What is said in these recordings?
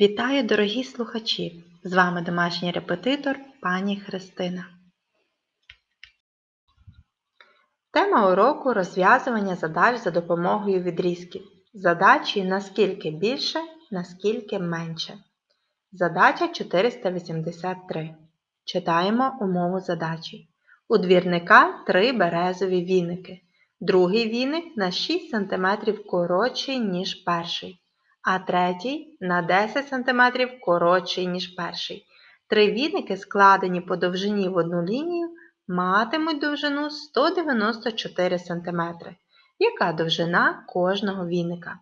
Вітаю, дорогі слухачі! З вами домашній репетитор пані Христина. Тема уроку розв'язування задач за допомогою відрізків. Задачі наскільки більше, наскільки менше. Задача 483. Читаємо умову задачі. У двірника три березові віники. Другий віник на 6 см коротший, ніж перший а третій на 10 см коротший, ніж перший. Три віники, складені по довжині в одну лінію, матимуть довжину 194 см. Яка довжина кожного віника?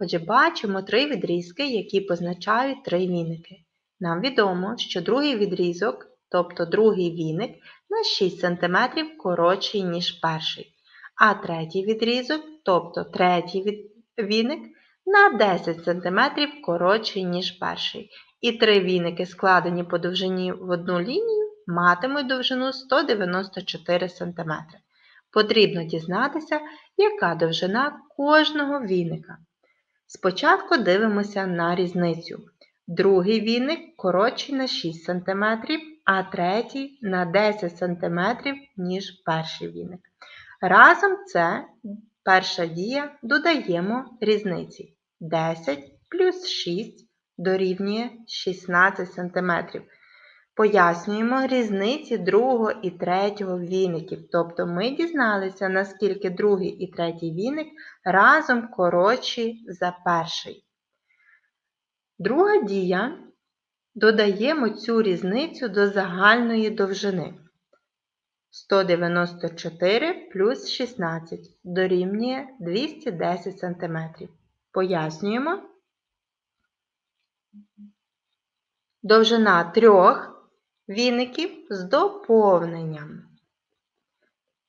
Отже, бачимо три відрізки, які позначають три віники. Нам відомо, що другий відрізок, тобто другий віник, на 6 см коротший, ніж перший. А третій відрізок, тобто третій віник, на 10 см коротший, ніж перший. І три віники, складені по довжині в одну лінію, матимуть довжину 194 см. Потрібно дізнатися, яка довжина кожного віника. Спочатку дивимося на різницю. Другий віник коротший на 6 см, а третій на 10 см, ніж перший віник. Разом це перша дія додаємо різниці. 10 плюс 6 дорівнює 16 см. Пояснюємо різниці другого і третього віників. Тобто ми дізналися, наскільки другий і третій віник разом коротші за перший. Друга дія додаємо цю різницю до загальної довжини. 194 плюс 16 дорівнює 210 см. Пояснюємо. Довжина трьох віників з доповненням.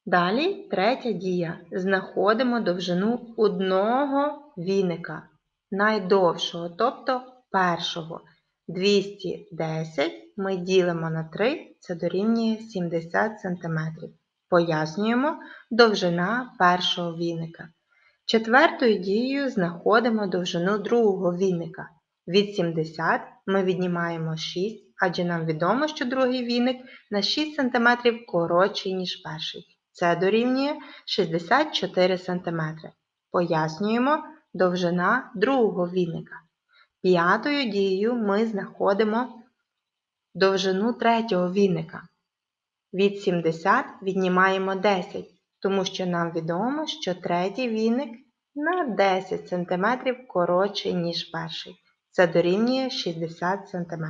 Далі третя дія. Знаходимо довжину одного віника, найдовшого, тобто першого. 210 ми ділимо на 3, це дорівнює 70 см. Пояснюємо довжина першого віника. Четвертою дією знаходимо довжину другого віника. Від 70 ми віднімаємо 6, адже нам відомо, що другий віник на 6 см коротший, ніж перший. Це дорівнює 64 см. Пояснюємо довжина другого віника. П'ятою дією ми знаходимо довжину третього віника. Від 70 віднімаємо 10 тому що нам відомо, що третій віник на 10 см коротший, ніж перший. Це дорівнює 60 см.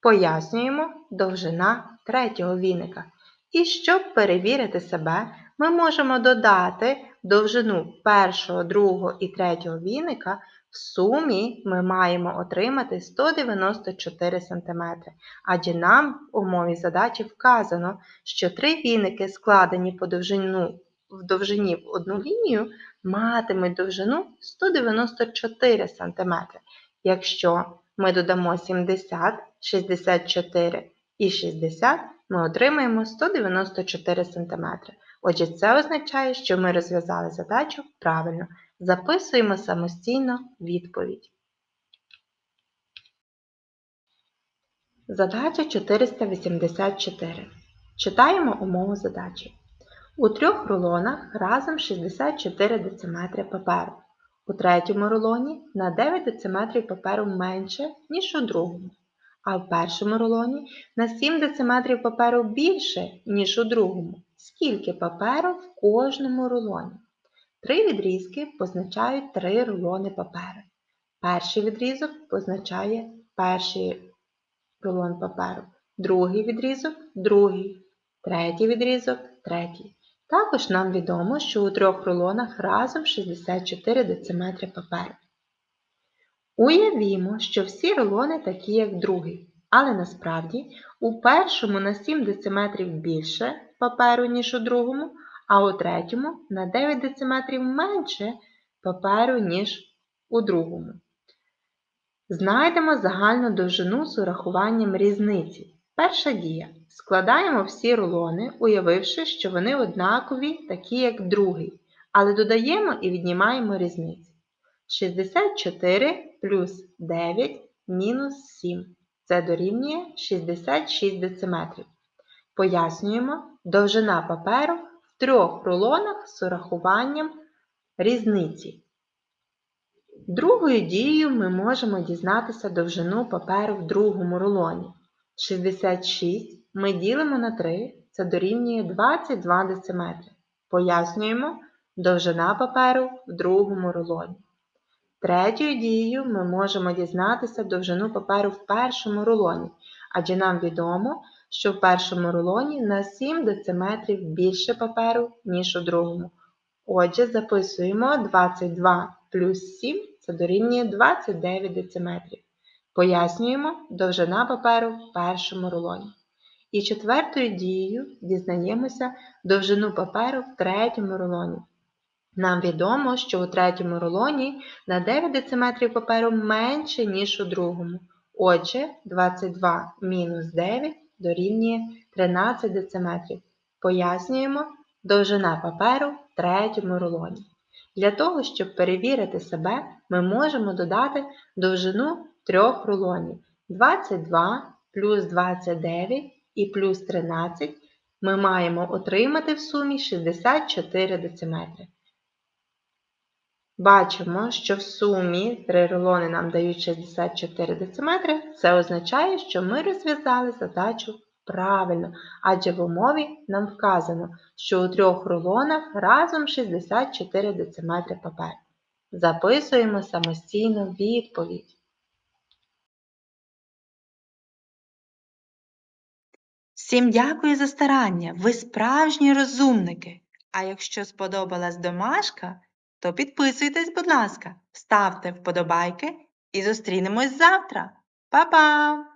Пояснюємо довжина третього віника. І щоб перевірити себе, ми можемо додати довжину першого, другого і третього віника. В сумі ми маємо отримати 194 см, адже нам в умові задачі вказано, що три віники, складені по довжину, в довжині в одну лінію, матимуть довжину 194 см. Якщо ми додамо 70, 64 і 60, ми отримаємо 194 см. Отже, це означає, що ми розв'язали задачу правильно. Записуємо самостійно відповідь. Задача 484. Читаємо умову задачі. У трьох рулонах разом 64 дециметри паперу. У третьому рулоні на 9 дециметрів паперу менше, ніж у другому. А в першому рулоні на 7 дециметрів паперу більше, ніж у другому. Скільки паперу в кожному рулоні? Три відрізки позначають три рулони паперу. Перший відрізок позначає перший рулон паперу, другий відрізок другий, третій відрізок третій. Також нам відомо, що у трьох рулонах разом 64 дециметри паперу. Уявімо, що всі рулони такі, як другий, але насправді у першому на 7 дециметрів більше паперу, ніж у другому, а у третьому на 9 дециметрів менше паперу, ніж у другому. Знайдемо загальну довжину з урахуванням різниці. Перша дія. Складаємо всі рулони, уявивши, що вони однакові, такі як другий, але додаємо і віднімаємо різниці. 64 плюс 9 мінус 7. Це дорівнює 66 дециметрів. Пояснюємо, довжина паперу трьох рулонах з урахуванням різниці. Другою дією ми можемо дізнатися довжину паперу в другому рулоні. 66 ми ділимо на 3, це дорівнює 22 дециметри. Пояснюємо, довжина паперу в другому рулоні. Третьою дією ми можемо дізнатися довжину паперу в першому рулоні, адже нам відомо, що в першому рулоні на 7 дециметрів більше паперу, ніж у другому. Отже, записуємо 22 плюс 7 це дорівнює 29 дециметрів. Пояснюємо довжина паперу в першому рулоні. І четвертою дією дізнаємося довжину паперу в третьому рулоні. Нам відомо, що у третьому рулоні на 9 дециметрів паперу менше, ніж у другому. Отже, 22 мінус 9 дорівнює 13 дециметрів. Пояснюємо довжина паперу в третьому рулоні. Для того, щоб перевірити себе, ми можемо додати довжину трьох рулонів. 22 плюс 29 і плюс 13 ми маємо отримати в сумі 64 дециметри. Бачимо, що в сумі три рулони нам дають 64 дециметри. Це означає, що ми розв'язали задачу правильно, адже в умові нам вказано, що у трьох рулонах разом 64 дециметри паперу. Записуємо самостійно відповідь. Всім дякую за старання. Ви справжні розумники. А якщо сподобалась домашка, то підписуйтесь, будь ласка, ставте вподобайки і зустрінемось завтра. Па-па!